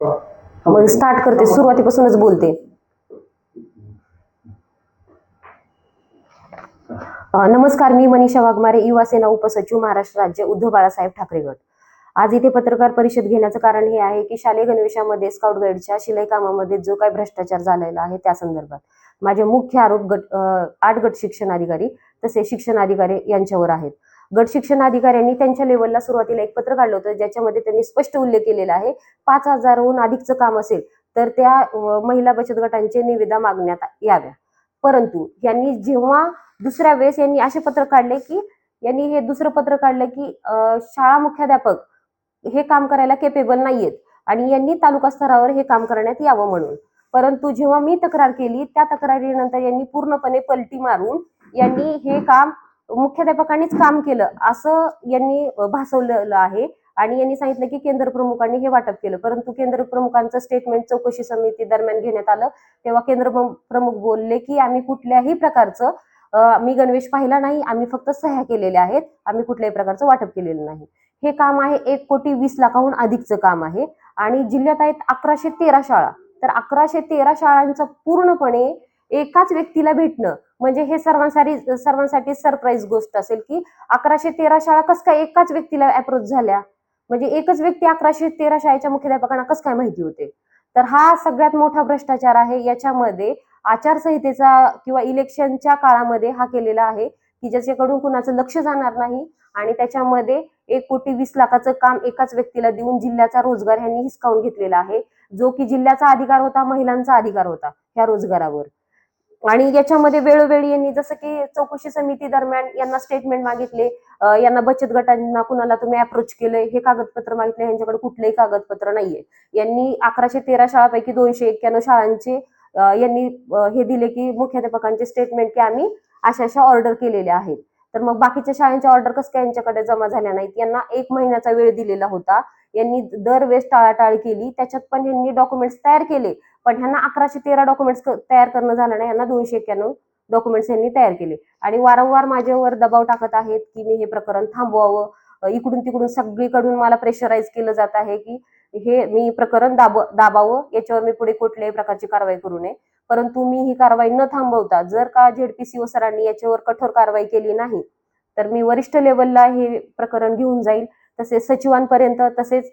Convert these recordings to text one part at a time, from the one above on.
मग स्टार्ट करते सुरुवातीपासूनच बोलते. नमस्कार मी मनीषा वाघमारे युवा सेना उपसचिव महाराष्ट्र राज्य उद्धव बाळासाहेब ठाकरे गट. आज इथे पत्रकार परिषद घेण्याचं कारण हे आहे की शालेय गणवेशामध्ये स्काउट गाईडच्या शिलाई कामामध्ये जो काही भ्रष्टाचार झालेला आहे त्या संदर्भात. माझे मुख्य आरोप गट आठ गट शिक्षण अधिकारी तसेच शिक्षण अधिकारी यांच्यावर आहेत. गट शिक्षण अधिकाऱ्यांनी त्यांच्या लेवलला सुरुवातीला एक पत्र काढलं होतं ज्याच्यामध्ये त्यांनी स्पष्ट उल्लेख केलेला आहे पाच हजारहून अधिकचं काम असेल तर त्या महिला बचत गटांचे निविदा मागण्यात याव्या. परंतु यांनी जेव्हा दुसऱ्या वेळेस यांनी असे पत्र काढले की यांनी हे दुसरं पत्र काढलं की शाळा मुख्याध्यापक हे काम करायला केपेबल नाहीयेत आणि यांनी तालुका स्तरावर हे काम करण्यात यावं म्हणून. परंतु जेव्हा मी तक्रार केली त्या तक्रारीनंतर यांनी पूर्णपणे पलटी मारून यांनी हे काम मुख्याध्यापकांनीच काम केलं असं यांनी भासवलेलं आहे. आणि यांनी सांगितलं की केंद्र प्रमुखांनी हे वाटप केलं. परंतु केंद्र प्रमुखांचं स्टेटमेंट चौकशी समिती दरम्यान घेण्यात आलं. तेव्हा केंद्र प्रमुख बोलले की आम्ही कुठल्याही प्रकारचं मी गणवेश पाहिला नाही. आम्ही फक्त सह्या केलेल्या आहेत. आम्ही कुठल्याही प्रकारचं वाटप केलेलं नाही. हे काम आहे एक कोटी वीस लाखाहून अधिकचं काम आहे. आणि जिल्ह्यात आहेत अकराशे तेरा शाळा. तर अकराशे तेरा शाळांचं पूर्णपणे एकाच व्यक्तीला भेटणं. म्हणजे हे सर्वांसाठी सर्वांसाठी सरप्राईज गोष्ट असेल की अकराशे तेरा शाळा कस काय एकाच व्यक्तीला अप्रोच झाल्या? म्हणजे एकच व्यक्ती अकराशे तेरा शाळेच्या मुख्याध्यापकांना कस काय माहिती होते? तर हा सगळ्यात मोठा भ्रष्टाचार आहे. याच्यामध्ये आचारसंहितेचा किंवा इलेक्शनच्या काळामध्ये हा केलेला आहे की ज्याच्याकडून कुणाचं लक्ष जाणार नाही आणि त्याच्यामध्ये एक कोटी वीस लाखाचं काम एकाच व्यक्तीला देऊन जिल्ह्याचा रोजगार यांनी हिसकावून घेतलेला आहे. जो की जिल्ह्याचा अधिकार होता महिलांचा अधिकार होता ह्या रोजगारावर. आणि याच्यामध्ये वेळोवेळी यांनी जसं की चौकशी समिती दरम्यान यांना स्टेटमेंट मागितले. यांना बचत गटांना कुणाला तुम्ही अप्रोच केलंय हे कागदपत्र मागितले यांच्याकडे कुठलंही कागदपत्र नाहीये. यांनी अकराशे तेरा शाळापैकी दोनशे एक्क्याण्णव शाळांचे यांनी हे दिले की मुख्याध्यापकांचे स्टेटमेंट की आम्ही अशा अशा ऑर्डर केलेल्या आहेत. तर मग बाकीच्या शाळांच्या ऑर्डर कसं काय यांच्याकडे जमा झाल्या नाहीत? यांना एक महिन्याचा वेळ दिलेला होता. यांनी दरवेळेस टाळाटाळ केली. त्याच्यात पण यांनी डॉक्युमेंट्स तयार केले. पण ह्यांना अकराशे तेरा डॉक्युमेंट्स तयार करणं झालं नाही. यांना दोनशे एक्क्याण्णव डॉक्युमेंट्स यांनी तयार केले. आणि वारंवार माझ्यावर दबाव टाकत आहेत की मी हे प्रकरण थांबवावं. इकडून तिकडून सगळीकडून मला प्रेशराईज केलं जात आहे की हे मी प्रकरण दाब दाबावं. याच्यावर मी पुढे कुठल्याही प्रकारची कारवाई करू नये. परंतु मी ही कारवाई न थांबवता जर का झेडपीसीओ सरांनी याच्यावर कठोर कारवाई केली नाही तर मी वरिष्ठ लेवलला हे प्रकरण घेऊन जाईल. तसेच सचिवांपर्यंत तसेच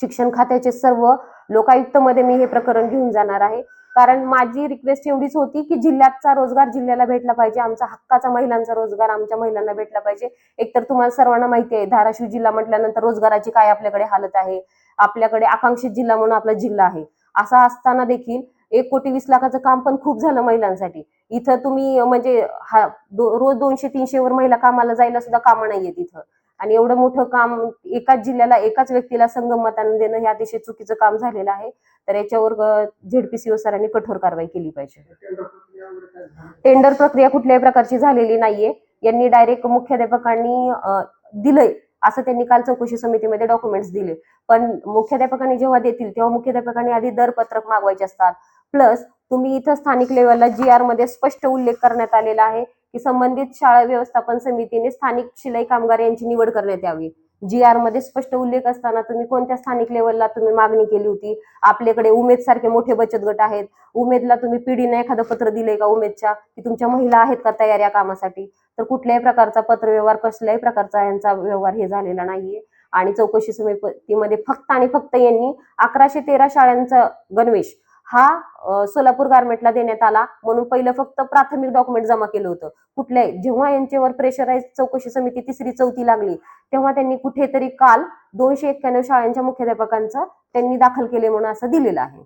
शिक्षण खात्याचे सर्व लोकायुक्त मध्ये मी हे प्रकरण घेऊन जाणार आहे. कारण माझी रिक्वेस्ट एवढीच होती की जिल्ह्याचा रोजगार जिल्ह्याला भेटला पाहिजे. आमचा हक्काचा महिलांचा रोजगार आमच्या महिलांना भेटला पाहिजे. एकतर तुम्हाला सर्वांना माहिती आहे धाराशिव जिल्हा म्हटल्यानंतर रोजगाराची काय आपल्याकडे हालत आहे. आपल्याकडे आकांक्षित जिल्हा म्हणून आपला जिल्हा आहे. असा असताना देखील एक कोटी वीस लाखाचं काम पण खूप झालं महिलांसाठी. इथं तुम्ही म्हणजे हा दो, रोज दोनशे तीनशे वर महिला कामाला जायला सुद्धा कामं नाहीये तिथं आणि एवढं मोठं काम एकाच जिल्ह्याला एकाच व्यक्तीला संगम मतानं देणं हे अतिशय चुकीचं काम झालेलं आहे. तर याच्यावर झेडपीसीओ सरांनी कठोर कारवाई केली पाहिजे. टेंडर प्रक्रिया कुठल्याही प्रकारची झालेली नाहीये. यांनी डायरेक्ट मुख्याध्यापकांनी दिलंय. असं त्यांनी काल चौकशी समितीमध्ये डॉक्युमेंट्स दिले. पण मुख्याध्यापकांनी जेव्हा देतील तेव्हा मुख्याध्यापकांनी आधी दरपत्रक मागवायचे असतात. प्लस तुम्ही इथं स्थानिक लेवलला जी आरमध्ये स्पष्ट उल्लेख करण्यात आलेला आहे की संबंधित शाळा व्यवस्थापन समितीने स्थानिक शिलाई कामगार यांची निवड करण्यात यावी. जी आरमध्ये स्पष्ट उल्लेख असताना तुम्ही कोणत्या स्थानिक लेवलला तुम्ही मागणी केली होती? आपल्याकडे उमेद सारखे मोठे बचत गट आहेत. उमेदला तुम्ही पिढीने एखादं पत्र दिलंय का उमेदच्या? की तुमच्या महिला आहेत का तयार या कामासाठी? तर कुठल्याही प्रकारचा पत्रव्यवहार कसल्याही प्रकारचा यांचा व्यवहार हे झालेला नाहीये. आणि चौकशी समितीमध्ये फक्त आणि फक्त यांनी अकराशे तेरा शाळांचा गणवेश हा सोलापूर गारमेंटला देण्यात आला. म्हणून पहिलं फक्त प्राथमिक डॉक्युमेंट जमा केलं होतं. कुठल्या जेव्हा यांच्यावर प्रेशराईज चौकशी समिती तिसरी चौथी लागली तेव्हा त्यांनी कुठेतरी काल दोनशे एक्क्याण्णव शाळांच्या मुख्याध्यापकांचं त्यांनी दाखल केले म्हणून असं दिलेलं आहे.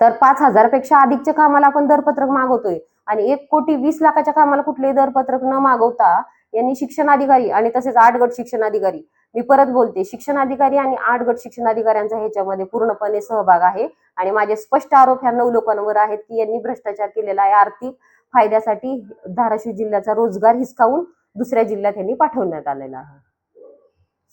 तर पाच हजारपेक्षा अधिकच्या कामाला आपण दरपत्रक मागवतोय. आणि एक कोटी वीस लाखाच्या कामाला कुठलेही दरपत्रक न मागवता यांनी शिक्षण अधिकारी आणि तसेच आठ गट शिक्षण अधिकारी मी परत बोलते. शिक्षण अधिकारी आणि आठ गट शिक्षण अधिकाऱ्यांचा ह्याच्यामध्ये पूर्णपणे सहभाग आहे. आणि माझे स्पष्ट आरोप ह्या नऊ लोकांवर आहेत की यांनी भ्रष्टाचार केलेला आहे. आर्थिक फायद्यासाठी धाराशिव जिल्ह्याचा रोजगार हिसकावून दुसऱ्या जिल्ह्यात यांनी पाठवण्यात आलेला आहे.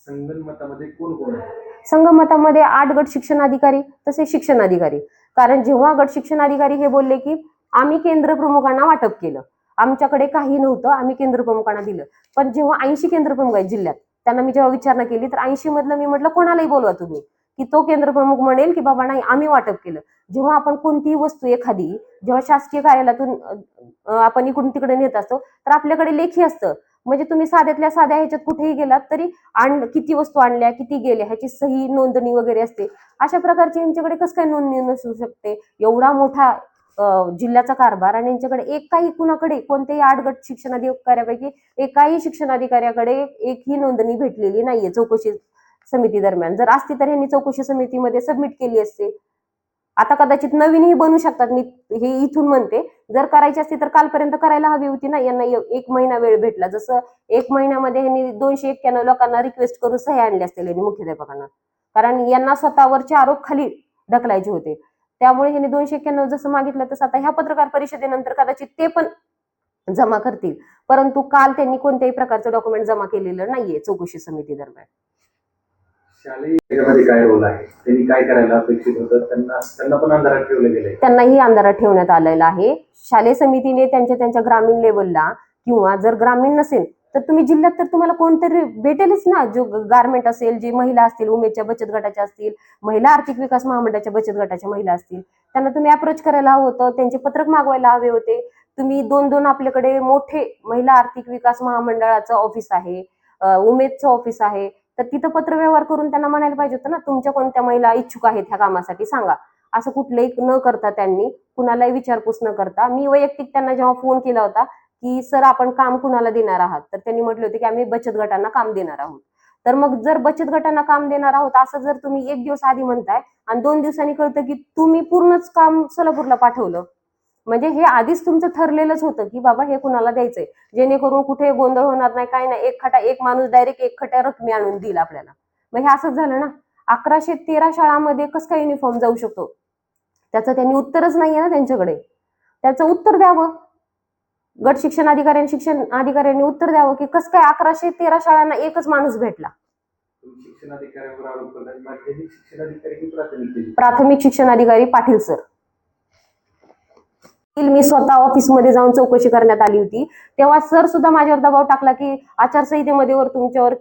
संगणमतामध्ये कोण कोण आहे? संगमतामध्ये आठ गट शिक्षण अधिकारी तसे शिक्षण अधिकारी कारण जेव्हा गट शिक्षण अधिकारी हे बोलले की आम्ही केंद्र प्रमुखांना वाटप केलं. आमच्याकडे काही नव्हतं आम्ही केंद्र प्रमुखांना दिलं. पण जेव्हा ऐंशी केंद्र प्रमुख आहेत जिल्ह्यात त्यांना मी जेव्हा विचारणा केली तर ऐंशी मधलं मी म्हटलं कोणालाही बोलवा तुम्ही. की तो केंद्र प्रमुख म्हणेल की बाबा नाही आम्ही वाटप केलं. जेव्हा आपण कोणतीही वस्तू एखादी जेव्हा शासकीय कार्यालयातून आपण इकडून तिकडे नेत असतो तर आपल्याकडे लेखी असतं. म्हणजे तुम्ही साध्यातल्या साध्या ह्याच्यात कुठेही गेलात तरी आण किती वस्तू आणल्या किती गेल्या ह्याची सही नोंदणी वगैरे असते. अशा प्रकारची यांच्याकडे कसं काय नोंदणी नसू शकते? एवढा मोठा जिल्ह्याचा कारभार आणि यांच्याकडे एकाही कुणाकडे कोणत्याही आठ गट शिक्षणाधिकाऱ्यापैकी एकाही शिक्षणाधिकाऱ्याकडे एकही नोंदणी भेटलेली नाहीये चौकशी समिती दरम्यान. जर असती तर यांनी चौकशी समितीमध्ये सबमिट केली असते. आता कदाचित नवीनही बनू शकतात. मी हे इथून म्हणते जर करायची असती तर कालपर्यंत करायला हवी होती ना. यांना एक महिना वेळ भेटला. जसं एक महिन्यामध्ये यांनी दोनशे एक्क्याण्णव लोकांना रिक्वेस्ट करून सह्या आणल्या असतील यांनी मुख्याध्यापकांना. कारण यांना स्वतःवरचे आरोप खाली ढकलायचे होते. त्यामुळे यांनी दोनशे एक्क्याण्णव जसं मागितलं तसं आता ह्या पत्रकार परिषदेनंतर कदाचित ते पण जमा करतील. परंतु काल त्यांनी कोणत्याही प्रकारचं डॉक्युमेंट जमा केलेलं नाहीये चौकशी समिती दरम्यान. त्यांनाही अंधारात ठेवण्यात आलेला आहे. शालेय समितीने त्यांच्या त्यांच्या ग्रामीण लेवलला किंवा जर ग्रामीण नसेल तर तुम्ही जिल्ह्यात तर तुम्हाला कोणतरी भेटेलच ना. जो गारमेंट असेल जे महिला असतील उमेदच्या बचत गटाच्या असतील महिला आर्थिक विकास महामंडळाच्या बचत गटाच्या महिला असतील त्यांना तुम्ही अप्रोच करायला हवं होतं. त्यांचे पत्रक मागवायला हवे होते. तुम्ही दोन दोन आपल्याकडे मोठे महिला आर्थिक विकास महामंडळाचं ऑफिस आहे उमेदचं ऑफिस आहे. तर तिथं पत्रव्यवहार करून त्यांना म्हणायला पाहिजे होतं ना तुमच्या कोणत्या महिला इच्छुक आहेत ह्या कामासाठी सांगा. असं कुठलंही न करता त्यांनी कुणालाही विचारपूस न करता. मी वैयक्तिक त्यांना जेव्हा फोन केला होता की सर आपण काम कुणाला देणार आहात? तर त्यांनी म्हटले होते की आम्ही बचत गटांना काम देणार आहोत. तर मग जर बचत गटांना काम देणार आहोत असं जर तुम्ही एक दिवस आधी म्हणताय आणि दोन दिवसांनी कळतं की तुम्ही पूर्णच काम सोलापूरला पाठवलं. म्हणजे हे आधीच तुमचं ठरलेलंच होतं की बाबा हे कुणाला द्यायचंय? जेणेकरून कुठे गोंधळ होणार नाही काय नाही. एक खटा एक माणूस डायरेक्ट एक खट्या रकमी आणून देईल आपल्याला. मग हे असंच झालं ना? अकराशे तेरा शाळांमध्ये कसं काय युनिफॉर्म जाऊ शकतो? त्याचं त्यांनी उत्तरच नाहीये ना त्यांच्याकडे. त्याचं उत्तर द्यावं. गट शिक्षण अधिकाऱ्यांनी शिक्षण अधिकाऱ्यांनी उत्तर द्यावं की कसं काय अकराशे तेरा शाळांना एकच माणूस भेटला. तुम्ही शिक्षणाधिकाऱ्यांवर आरोप करतात माध्यमिक शिक्षणाधिकारी की प्राथमिक प्राथमिक शिक्षण अधिकारी पाटील सर. मी स्वतः ऑफिसमध्ये जाऊन चौकशी करण्यात आली होती. तेव्हा सर सुद्धा माझ्यावर दबाव टाकला की आचारसंहितेमध्ये वर तुमच्यावर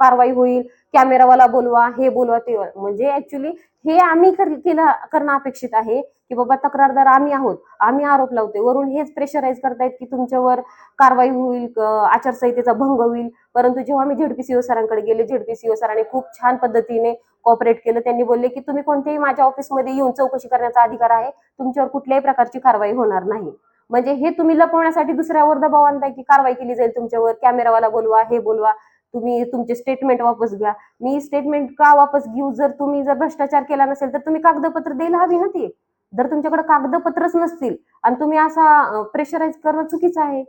कारवाई होईल. कॅमेरावाला बोलवा हे बोलवा ते म्हणजे ऍक्च्युली हे आम्ही केलं करणं अपेक्षित आहे की बाबा तक्रारदार आम्ही आहोत आम्ही आरोप लावतोय. वरून हेच प्रेशराईज करतायत की तुमच्यावर कारवाई होईल आचारसंहितेचा भंग होईल. परंतु जेव्हा मी झेडपीसीओ सरांकडे गेले झेडपीसीओ सरांनी खूप छान पद्धतीने कॉपरेट केलं. त्यांनी बोलले की तुम्ही कोणत्याही माझ्या ऑफिसमध्ये येऊन चौकशी करण्याचा अधिकार आहे. तुमच्यावर कुठल्याही प्रकारची कारवाई होणार नाही. म्हणजे हे तुम्ही लपवण्यासाठी दुसऱ्यावर दबाव आणताय की कारवाई केली जाईल तुमच्यावर. कॅमेरावाला बोलवा हे बोलवा. तुम्ही तुमचे स्टेटमेंट वापस घ्या. मी स्टेटमेंट का वापस घेऊ? जर तुम्ही जर भ्रष्टाचार केला नसेल तर तुम्ही कागदपत्र द्यायला हवी ना ती? जर तुमच्याकडे कागदपत्रच नसतील आणि तुम्ही असा प्रेशराईज करणं चुकीचं आहे.